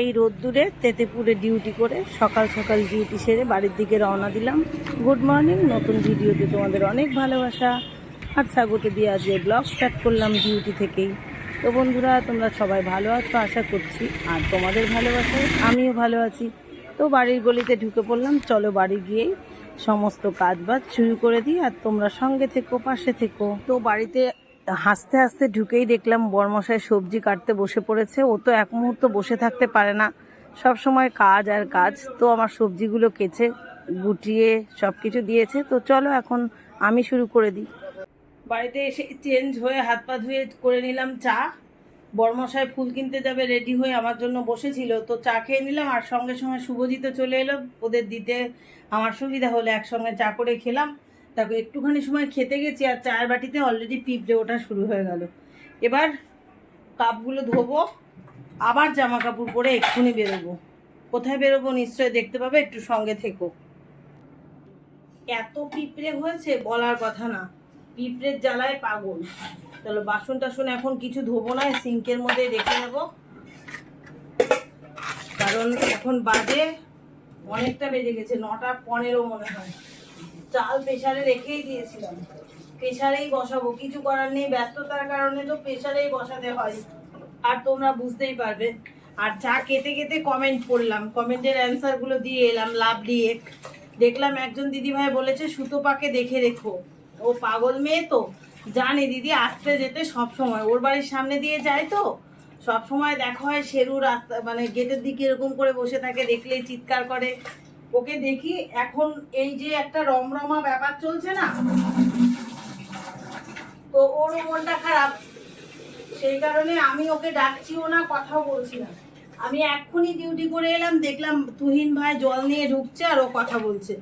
এই রোদ্দুরে তেতেপুরে ডিউটি করে সকাল সকাল ডিউটি সেরে বাড়ির দিকে রওনা দিলাম। গুড মর্নিং নতুন ভিডিওতে তোমাদের অনেক ভালোবাসা। আর স্বাগত দিয়ে আজকে ব্লগ স্টার্ট করলাম ডিউটি থেকেই। তো বন্ধুরা, তোমরা সবাই ভালো আছো আশা করছি। আর তোমাদের ভালোবাসায় আমিও ভালো আছি। তো বাড়ির গলিতে ঢুকে পড়লাম। চলো বাড়ি গিয়েই সমস্ত কাজ বাজ শুরু করে দিই। আর তোমরা সঙ্গে থেকো, পাশে থেকো। তো বাড়িতে হাসতে হাসতে ঢুকেই দেখলাম বরমশাই সবজি কাটতে বসে পড়েছে। ও তো এক মুহূর্ত বসে থাকতে পারে না। সব সময় কাজ আর কাজ। তো আমার সবজিগুলো কেচে, গুটিয়ে সব কিছু দিয়েছে। তো চলো এখন আমি শুরু করে দিই। বাড়িতে এসে চেঞ্জ হয়ে হাত পা ধুয়ে করে নিলাম চা। বরমশাই ফুল কিনতে যাবে রেডি হয়ে আমার জন্য বসেছিল। তো চা খেয়ে নিলাম আর সঙ্গে সঙ্গে শুভজিৎ চলে এলো। ওদের দিতে আমার সুবিধা হলো একসঙ্গে চা করে খেলাম। তারপর একটুখানি সময় খেতে গেছি আর চায়ের বাটিতে অলরেডি পিঁপড়ে ওঠা শুরু হয়ে গেল। এবার কাপগুলো ধোবো, আবার জামা কাপড় পরে এক্ষুনি বেরোবো। কোথায় বেরোবো নিশ্চয় দেখতে পাবে, একটু সঙ্গে থেকো। এত পিঁপড়ে হয়েছে বলার কথা না। পিঁপড়ের জ্বালায় পাগল। চলো বাসন টাসন এখন কিছু ধোবো না সিঙ্কের মধ্যে রেখে নেব। কারণ এখন বাজে অনেকটা বেজে গেছে, নটা পনেরো মনে হয়। চাল প্রেশারে রেখেই দিয়েছিলাম। প্রেশারেই বসাবো, কিছু করার নেই, ব্যস্ততার কারণে তো প্রেশারেই বসাতে হয়। আর তোমরা বুঝতেই পারবে। আর চা কেটে কেটে কমেন্ট পড়লাম কমেন্টের অ্যান্সারগুলো দিয়ে এলাম, লাভ দিয়ে। দেখলাম একজন দিদিভাই বলেছে, সুতো পাকে দেখে রেখো। ও পাগল মেয়ে তো। জানে দিদি আসতে যেতে সব সময়। ওর বাড়ির সামনে দিয়ে যায় তো। সব সময় দেখা হয় শেরু রাস্তা মানে গেটের দিকে এরকম করে বসে থাকে, দেখলেই চিৎকার করে। ওকে দেখি এখন এই যে একটা রমরমা ব্যাপার চলছে না? তো ওরও মনটা খারাপ। সেই কারণে আমি ওকে ডাকছিও না, কথাও বলছি না। আমি এক্ষুনি ডিউটি করে এলাম, দেখলাম তুহিন ভাই জল নিয়ে ঢুকছে আর ও কথা বলছে।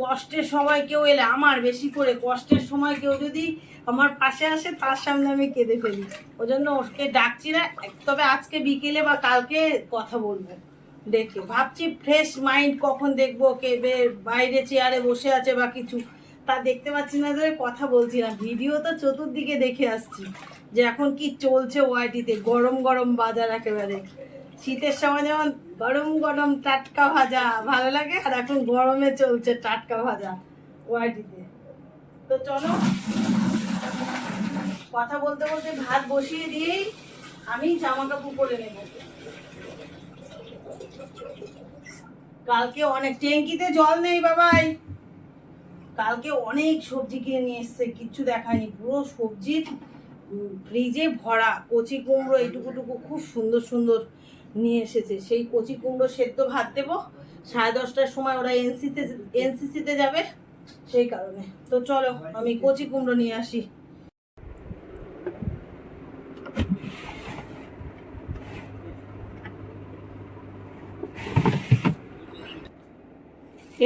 কষ্টের সময় কেউ এলে, আমার বেশি করে কষ্টের সময় কেউ যদি আমার পাশে আসে, তার সামনে আমি কেঁদে ফেলি। ওই জন্য ওকে ডাকছি না, তবে আজকে বিকেলে বা কালকে কথা বলব। দেখে। ভাবছি ফ্রেশ মাইন্ড কখন দেখব কে বাইরে চেয়ারে বসে আছে বা কিছু। তা দেখতে পাচ্ছি না ধরে কথা বলছি না। ভিডিও তো চতুর্দিকে দেখে আসছি যে এখন কি চলছে ওয়াইটিতে। গরম গরম বাজার একেবারে। শীতের সময় যেমন গরম গরম টাটকা ভাজা ভালো লাগে, আর এখন গরমে চলছে টাটকা ভাজা ওয়াইটিতে। তো চলো, কথা বলতে বলতে ভাত বসিয়ে দিয়েই আমি জামা কাপড় পরে নেব। কালকে অনেক ট্যাঙ্কিতে জল নেই বাবাই। কালকে অনেক সবজি কিনে নিয়ে এসছে, কিচ্ছু দেখায়নি, পুরো সবজির ফ্রিজে ভরা, কচি কুমড়ো এইটুকুটুকু খুব সুন্দর সুন্দর নিয়ে এসেছে। সেই কচি কুমড়ো সেদ্ধ ভাত দেবো, সাড়ে দশটার সময় ওরা এনসিতে, এনসিসিতে যাবে, সেই কারণে। তো চলো, আমি কচি কুমড়ো নিয়ে আসি।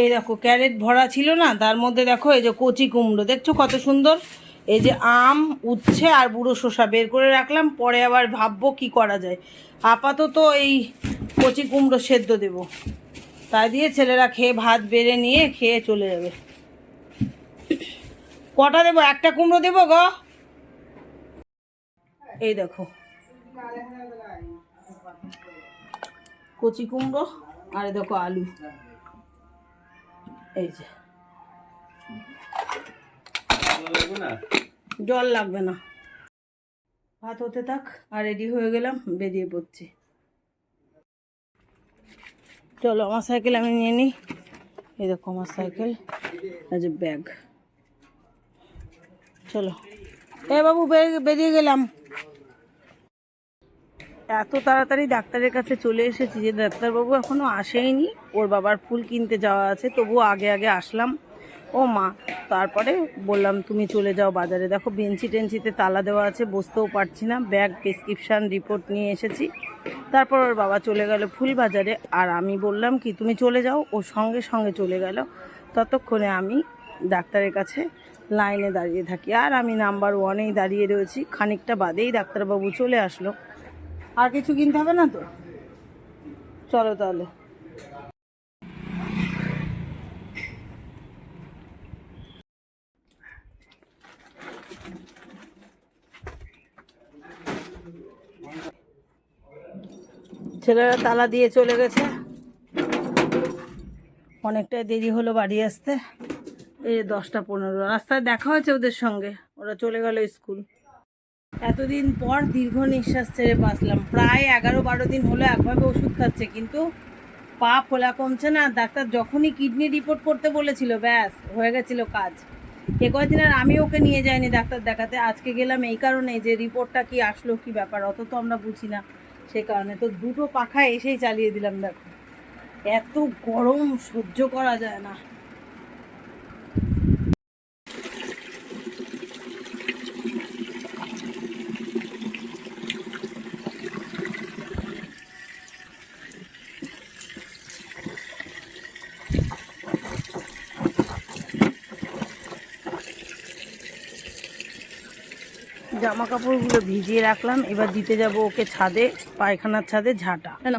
এই দেখো, ক্যারেট ভরা ছিল না, তার মধ্যে দেখো এই যে কচি কুমড়ো, দেখছ কত সুন্দর? এই যে আম, উচ্ছে আর বুড়ো শসা বের করে রাখলাম, পরে আবার ভাববো কি করা যায়। আপাতত এই কচি কুমড়ো সেদ্ধ দেব। তাই দিয়ে ছেলেরা খেয়ে ভাত বেড়ে নিয়ে খেয়ে চলে যাবে। কটা দেবো? একটা কুমড়ো দেবো গো? এই দেখো, কচি কুমড়ো আর দেখো আলু। এই যে। জল লাগবে না। ভাত হতে থাক আর রেডি হয়ে গেলাম বেরিয়ে পড়ছি। চলো আমার সাইকেল আমি নিয়ে নিই। এই দেখো আমার সাইকেল যে ব্যাগ চলো। এ বাবু বের- বেরিয়ে গেলাম। এত তাড়াতাড়ি ডাক্তারের কাছে চলে এসেছি যে ডাক্তারবাবু এখনও আসেইনি। ওর বাবার ফুল কিনতে যাওয়া আছে তবুও আগে আগে আসলাম। ও মা, তারপরে বললাম, তুমি চলে যাও বাজারে। দেখো, বেঞ্চি টেঞ্চিতে তালা দেওয়া আছে, বসতেও পারছি না। ব্যাগ, প্রেসক্রিপশান, রিপোর্ট নিয়ে এসেছি। তারপর ওর বাবা চলে গেল ফুল বাজারে। আর আমি বললাম কি, তুমি চলে যাও। ও সঙ্গে সঙ্গে চলে গেল। ততক্ষণে আমি ডাক্তারের কাছে লাইনে দাঁড়িয়ে থাকি। আর আমি নাম্বার ওয়ানেই দাঁড়িয়ে রয়েছি। খানিকটা বাদেই ডাক্তারবাবু চলে আসলো। আর কিছু কিনতে হবে না তো? চলো তাহলে। ছেলেরা তালা দিয়ে চলে গেছে। অনেকটাই দেরি হলো বাড়ি আসতে। এই দশটা পনেরো। রাস্তায় দেখা হয়েছে ওদের সঙ্গে। ওরা চলে গেল স্কুল। এতদিন পর দীর্ঘ নিঃশ্বাস ছেড়ে বাঁচলাম। প্রায় এগারো বারো দিন হলো একভাবে ওষুধ খাচ্ছে, কিন্তু পা ফোলা কমছে না। ডাক্তার যখনই কিডনি রিপোর্ট করতে বলেছিল, ব্যাস, হয়ে গেছিল কাজ। এ কয়েকদিন আর আমি ওকে নিয়ে যাইনি ডাক্তার দেখাতে। আজকে গেলাম এই কারণে যে রিপোর্টটা কি আসলো, কি ব্যাপার, অত তো আমরা বুঝি না। সে কারণে তো দুটো পাখা এসেই চালিয়ে দিলাম, দেখো। এত গরম, সহ্য করা যায় না। জামা কাপড়গুলো ভিজিয়ে রাখলাম, এবার দিতে যাব ওকে ছাদে, পায়খানার ছাদে ঝাঁটা। কেন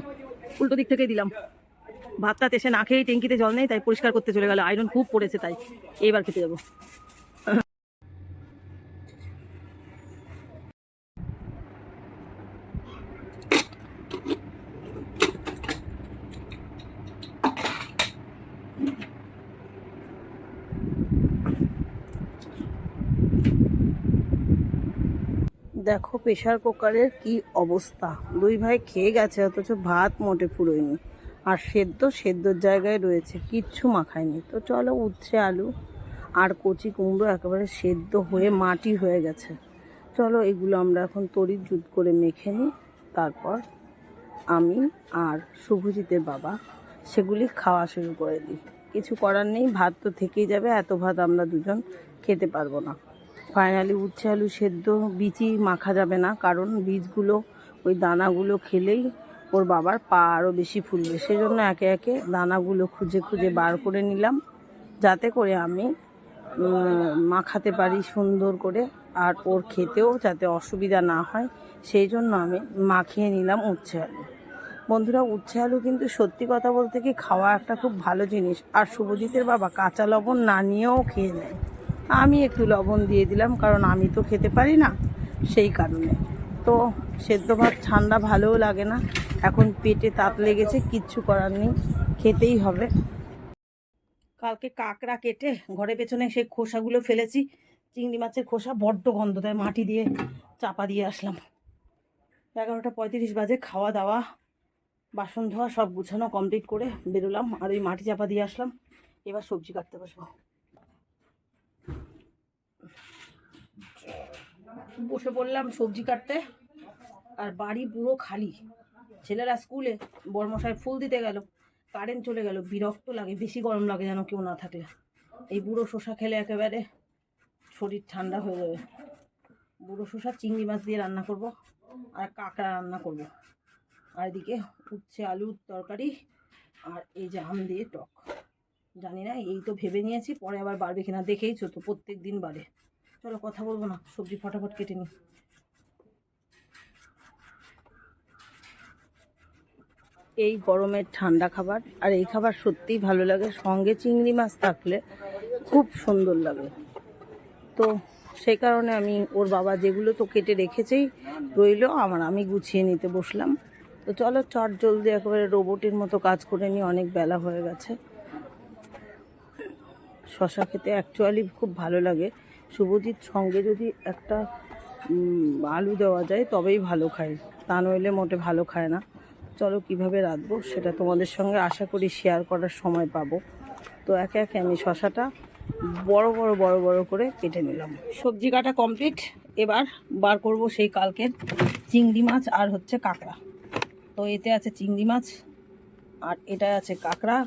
উল্টো দিক থেকে দিলাম। ভাতটা এসে না খেয়েই ট্যাঙ্কিতে জল নেই, তাই পরিষ্কার করতে চলে গেল। আয়রন খুব পড়েছে, তাই এইবার খেতে যাব। দেখো প্রেশার কুকারের কি অবস্থা। দুই ভাই খেয়ে গেছে, অথচ ভাত মোটে ফুরোয়নি আর সেদ্ধ, সেদ্ধর জায়গায় রয়েছে, কিচ্ছু মাখায়নি। তো চলো উচ্ছে আলু আর কচি কুমড়ো একেবারে সেদ্ধ হয়ে মাটি হয়ে গেছে। চলো এগুলো আমরা এখন তরির জুত করে মেখে নিই। তারপর আমি আর শুভজিতের বাবা সেগুলি খাওয়া শুরু করে দিই। কিছু করার নেই, ভাত তো থেকেই যাবে, এত ভাত আমরা দুজন খেতে পারব না। ফাইনালি উচ্ছে আলু সেদ্ধ বীজই মাখা যাবে না, কারণ বীজগুলো, ওই দানাগুলো খেলেই ওর বাবার পা আরও বেশি ফুলবে। সেজন্য একে একে দানাগুলো খুঁজে খুঁজে বার করে নিলাম, যাতে করে আমি মাখাতে পারি সুন্দর করে, আর ওর খেতেও যাতে অসুবিধা না হয়, সেই জন্য আমি মাখিয়ে নিলাম উচ্ছে আলু। বন্ধুরা, উচ্ছে আলু কিন্তু সত্যি কথা বলতে কি খাওয়া একটা খুব ভালো জিনিস, আর শুভজিতের বাবা কাঁচা লবণ না নিয়েও খেয়ে নেয়। আমি একটু লবণ দিয়ে দিলাম, কারণ আমি তো খেতে পারি না সেই কারণে। তো সেদ্ধ ভাত ঠান্ডা ভালোও লাগে না। এখন পেটে তাপ লেগেছে, কিচ্ছু করার নেই, খেতেই হবে। কালকে কাকড়া কেটে ঘরে পেছনে সেই খোসাগুলো ফেলেছি, চিংড়ি মাছের খোসা, বড্ড গন্ধ দেয় মাটি দিয়ে চাপা দিয়ে আসলাম। এগারোটা পঁয়ত্রিশ বাজে, খাওয়া দাওয়া, বাসন ধোয়া সব গুছানো কমপ্লিট করে বেরোলাম, আর ওই মাটি চাপা দিয়ে আসলাম। এবার সবজি কাটতে বসবো। বসে পড়লাম সবজি কাটতে। আর বাড়ি পুরো খালি। ছেলেরা স্কুলে বর্মশায় ফুল দিতে গেল কারেন্ট চলে গেল, বিরক্ত লাগে, বেশি গরম লাগে যেন কেউ না থাকলে। এই বুড়ো শসা খেলে একেবারে শরীর ঠান্ডা হয়ে যাবে। বুড়ো শসা চিংড়ি মাছ দিয়ে রান্না করব, আর কাঁকড়া রান্না করব। আর এদিকে উচ্ছে, আলুর তরকারি, আর এই যে আম দিয়ে টক। জানি না, এই তো ভেবে নিয়েছি, পরে আবার বাড়বে কিনা দেখেইছো তো প্রত্যেক দিন বাড়ে চলো কথা বলব না, সবজি ফটাফট কেটে নিই এই গরমের ঠান্ডা খাবার, আর এই খাবার সত্যিই ভালো লাগে, সঙ্গে চিংড়ি মাছ থাকলে খুব সুন্দর লাগে। তো সেই কারণে আমি, ওর বাবা যেগুলো তো কেটে রেখেছেই রইল, আমার আমি গুছিয়ে নিতে বসলাম। তো চলো চট জলদি একেবারে রোবটের মতো কাজ করে নিই, অনেক বেলা হয়ে গেছে। শশা খেতে অ্যাকচুয়ালি খুব ভালো লাগে। শুভজিৎ সঙ্গে যদি একটা আলু দেওয়া যায় তবেই ভালো খায়। তা নইলে মোটে ভালো খায় না। চলো কীভাবে রাঁধবো সেটা তোমাদের সঙ্গে আশা করি শেয়ার করার সময় পাবো। তো একে একে আমি শশাটা বড় বড় বড় বড় করে কেটে নিলাম। সবজি কাটা কমপ্লিট এবার বার করব সেই কালকের চিংড়ি মাছ আর হচ্ছে কাঁকড়া। তো এতে আছে চিংড়ি মাছ আর এটা আছে কাঁকড়া।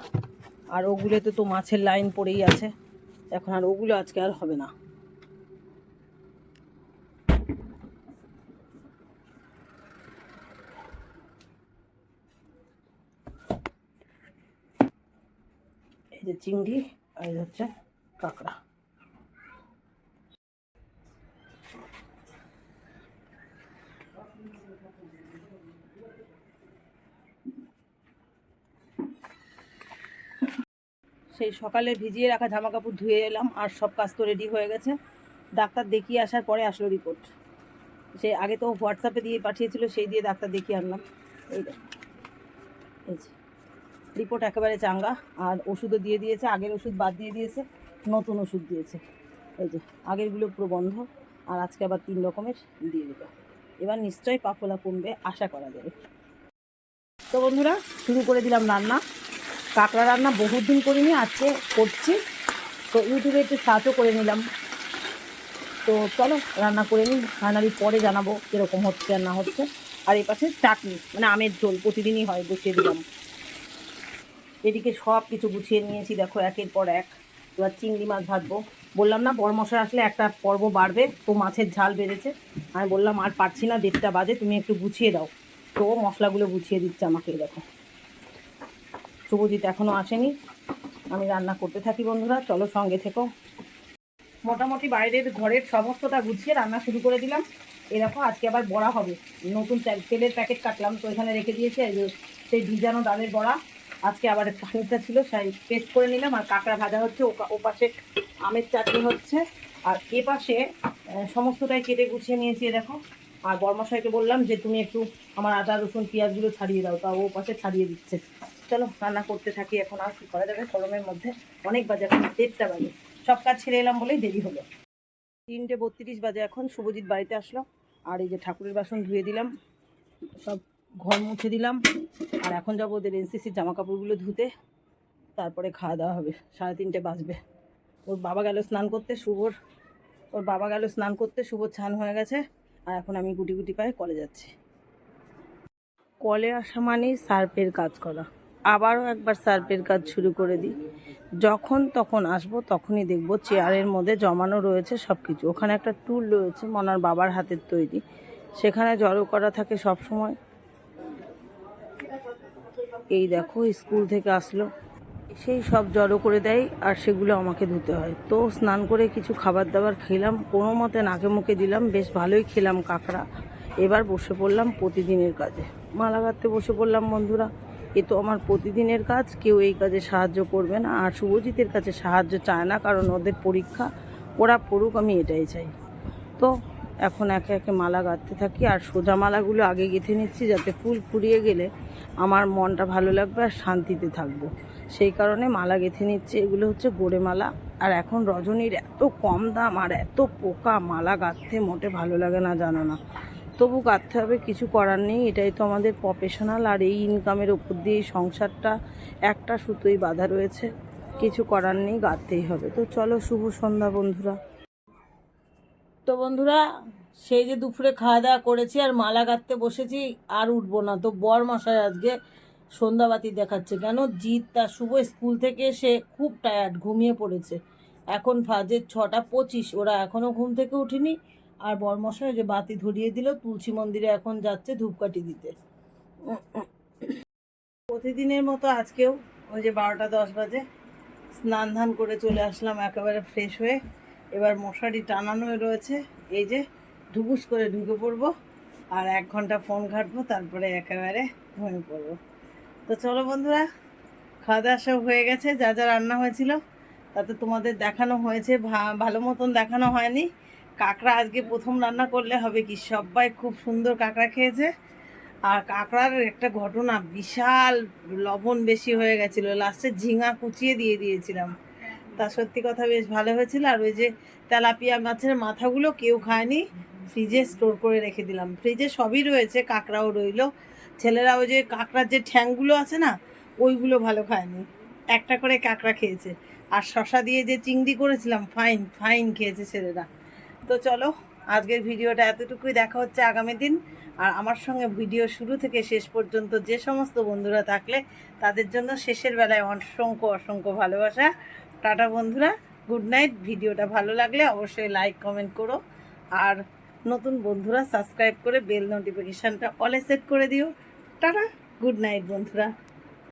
আর ওগুলোতে তো মাছের লাইন পড়েই আছে। এখন আর ওগুলো আজকে আর হবে না। যে চিংড়ি আর হচ্ছে কাঁকড়া। সেই সকালে ভিজিয়ে রাখা জামা কাপড় ধুয়ে এলাম আর সব কাজ তো রেডি হয়ে গেছে। ডাক্তার দেখিয়ে আসার পরে আসলো রিপোর্ট সে আগে তো হোয়াটসঅ্যাপে দিয়ে পাঠিয়েছিল, সেই দিয়ে ডাক্তার দেখিয়ে আনলাম। এই। এই রিপোর্ট একেবারে চাঙ্গা, আর ওষুধও দিয়ে দিয়েছে, আগের ওষুধ বাদ দিয়ে দিয়েছে, নতুন ওষুধ দিয়েছে। এই যে, আগেরগুলো পুরো বন্ধ, আর আজকে আবার তিন রকমের দিয়ে দিল। এবার নিশ্চয়ই পাফলা কমবে, আশা করা যাবে। তো বন্ধুরা, শুরু করে দিলাম রান্না। কাঁকড়া রান্না বহুত দিন করিনি, আজকে করছি। তো ইউটিউবে একটু সার্চও করে নিলাম। তো চলো, রান্না করে নিই। ফাইনালি পরে জানাব কীরকম হচ্ছে আর না হচ্ছে। আর এই পাশে চাটনি মানে আমের ঝোল, প্রতিদিনই হয়, বসিয়ে দিলাম। এদিকে সব কিছু গুছিয়ে নিয়েছি, দেখো একের পর এক। এবার চিংড়ি মাছ ভাজবো। বললাম, না বড় মশাই আসলে একটা পর্ব বাড়বে, তো মাছের ঝাল বেড়েছে। আমি বললাম, আর পারছি না, দেড়টা বাজে, তুমি একটু গুছিয়ে দাও। তো মশলাগুলো গুছিয়ে দিচ্ছে আমাকে দেখো। শুভজিৎ এখনও আসেনি। আমি রান্না করতে থাকি, বন্ধুরা, চলো সঙ্গে থেকো। মোটামুটি বাইরের ঘরের সমস্তটা গুছিয়ে রান্না শুরু করে দিলাম। এরকম আজকে আবার বড়া হবে। নতুন তেলের প্যাকেট কাটলাম, তো এখানে রেখে দিয়েছে সেই ভিজানো ডালের বড়া। আজকে আবার খানিকটা ছিল, সেই পেস্ট করে নিলাম। আর কাঁকড়া ভাজা হচ্ছে ও- পাশে আমের চাটনি হচ্ছে। আর এ পাশে সমস্তটাই কেটে গুছিয়ে নিয়েছি দেখো। আর বর্মশাইকে বললাম যে, তুমি একটু আমার আদা, রসুন, পেঁয়াজগুলো ছাড়িয়ে দাও। তা ও পাশে ছাড়িয়ে দিচ্ছে। চলো, রান্না করতে থাকি এখন। আর কি করা যাবে? গরমের মধ্যে অনেক বাজে এখন, দেড়টা বাজে। সব কাজ ছেড়ে এলাম বলেই দেরি হলো। তিনটে বত্রিশ বাজে এখন, শুভজিৎ বাড়িতে আসলো। আর এই যে ঠাকুরের বাসন ধুয়ে দিলাম, সব ঘর মুছে দিলাম। আর এখন যাব ওদের এনসিসির জামা কাপড়গুলো ধুতে। তারপরে খাওয়া দাওয়া হবে। সাড়ে তিনটে বাজবে। ওর বাবা গেল স্নান করতে, শুভর ওর বাবা গেল স্নান করতে, শুভর ছান হয়ে গেছে। আর এখন আমি গুটি গুটি পায়ে কলে যাচ্ছি। কলে আসা মানেই সার্পের কাজ করা। আবারও একবার সার্পের কাজ শুরু করে দিই। যখন তখন আসব, তখনই দেখব চেয়ারের মধ্যে জমানো রয়েছে সব কিছু ওখানে একটা টুল রয়েছে মনার বাবার হাতের তৈরি। সেখানে জড়ো করা থাকে সব সময় এই দেখো, স্কুল থেকে আসলো। সেই সব জড়ো করে দেয় আর সেগুলো আমাকে ধুতে হয়। তো স্নান করে কিছু খাবার দাবার খেলাম, কোনো মতে নাকে মুখে দিলাম, বেশ ভালোই খেলাম কাঁকড়া। এবার বসে পড়লাম প্রতিদিনের কাজে। মালা গাঁথতে বসে পড়লাম, বন্ধুরা। এ তো আমার প্রতিদিনের কাজ, কেউ এই কাজে সাহায্য করবে না। আর শুভজিতের কাছে সাহায্য চায় না, কারণ ওদের পরীক্ষা, ওরা পড়ুক, আমি এটাই চাই। তো এখন একে একে মালা গাঁথতে থাকি আর সোজা মালাগুলো আগে গেঁথে নিচ্ছি যাতে ফুল ফুরিয়ে গেলে আমার মনটা ভালো লাগবে আর শান্তিতে থাকব। সেই কারণে মালা গেঁথে নিচ্ছে, এগুলো হচ্ছে গোড়ে মালা। আর এখন রজনীর এত কম দাম আর এত পোকা, মালা গাঁথতে মোটে ভালো লাগে না, জানো না। তবু গাঁথতে হবে, কিছু করার নেই, এটাই তো আমাদের প্রফেশনাল আর এই ইনকামের ওপর দিয়ে সংসারটা, একটা সুতোই বাঁধা রয়েছে। কিছু করার নেই, গাঁথতেই হবে। তো চলো, শুভ সন্ধ্যা বন্ধুরা। তো বন্ধুরা, সেই যে দুপুরে খাওয়া দাওয়া করেছি আর মালা গাঁথতে বসেছি, আর উঠবো না। তো বর মশাই আজকে সন্ধ্যাবাতি দেখাচ্ছে। কেন? জিৎ তার শুভ স্কুল থেকে সে খুব টায়ার্ড ঘুমিয়ে পড়েছে। এখন ফাজে ছটা পঁচিশ, ওরা এখনও ঘুম থেকে উঠিনি। আর বরমশাই যে বাতি ধরিয়ে দিল, তুলসী মন্দিরে এখন যাচ্ছে ধূপকাঠি দিতে। প্রতিদিনের মতো আজকেও ওই যে বারোটা দশ বাজে, স্নান ধান করে চলে আসলাম, একেবারে ফ্রেশ হয়ে। এবার মশারি টানানো রয়েছে। এই যে ঢুকুস করে ঢুকে পড়ব আর এক ঘণ্টা ফোন ঘাটবো, তারপরে একেবারে ঘুমিয়ে পড়ব। তো চলো বন্ধুরা খাওয়া দাওয়া সব হয়ে গেছে, যা যা রান্না হয়েছিল, তাতে তোমাদের দেখানো হয়েছে। ভালো মতন দেখানো হয়নি। কাঁকড়া আজকে প্রথম রান্না করলে হবে কি? সবাই খুব সুন্দর কাঁকড়া খেয়েছে। আর কাঁকড়ার একটা ঘটনা, বিশাল লবণ বেশি হয়ে গেছিল। লাস্টে ঝিঙা কুচিয়ে দিয়ে দিয়েছিলাম। তা সত্যি কথা বেশ ভালো হয়েছিল। আর ওই যে তেলাপিয়া মাছের মাথাগুলো কেউ খায়নি ফ্রিজে স্টোর করে রেখে দিলাম। ফ্রিজে সবই রয়েছে, কাঁকড়াও রইল। ছেলেরা ওই যে কাঁকড়ার যে ঠ্যাংগুলো আছে না, ওইগুলো ভালো খায়নি। একটা করে কাঁকড়া খেয়েছে। আর শশা দিয়ে যে চিংড়ি করেছিলাম ফাইন ফাইন খেয়েছে ছেলেরা। তো চলো, আজকের ভিডিওটা এতটুকুই। দেখা হচ্ছে আগামী দিন। আর আমার সঙ্গে ভিডিও শুরু থেকে শেষ পর্যন্ত যে সমস্ত বন্ধুরা থাকলে, তাদের জন্য শেষের বেলায় অসংখ্য অসংখ্য ভালোবাসা। টাটা বন্ধুরা গুড নাইট ভিডিওটা ভালো লাগলে অবশ্যই লাইক কমেন্ট করো। আর নতুন বন্ধুরা সাবস্ক্রাইব করে বেল নোটিফিকেশানটা অলে সেট করে দিও। টাটা গুড নাইট বন্ধুরা।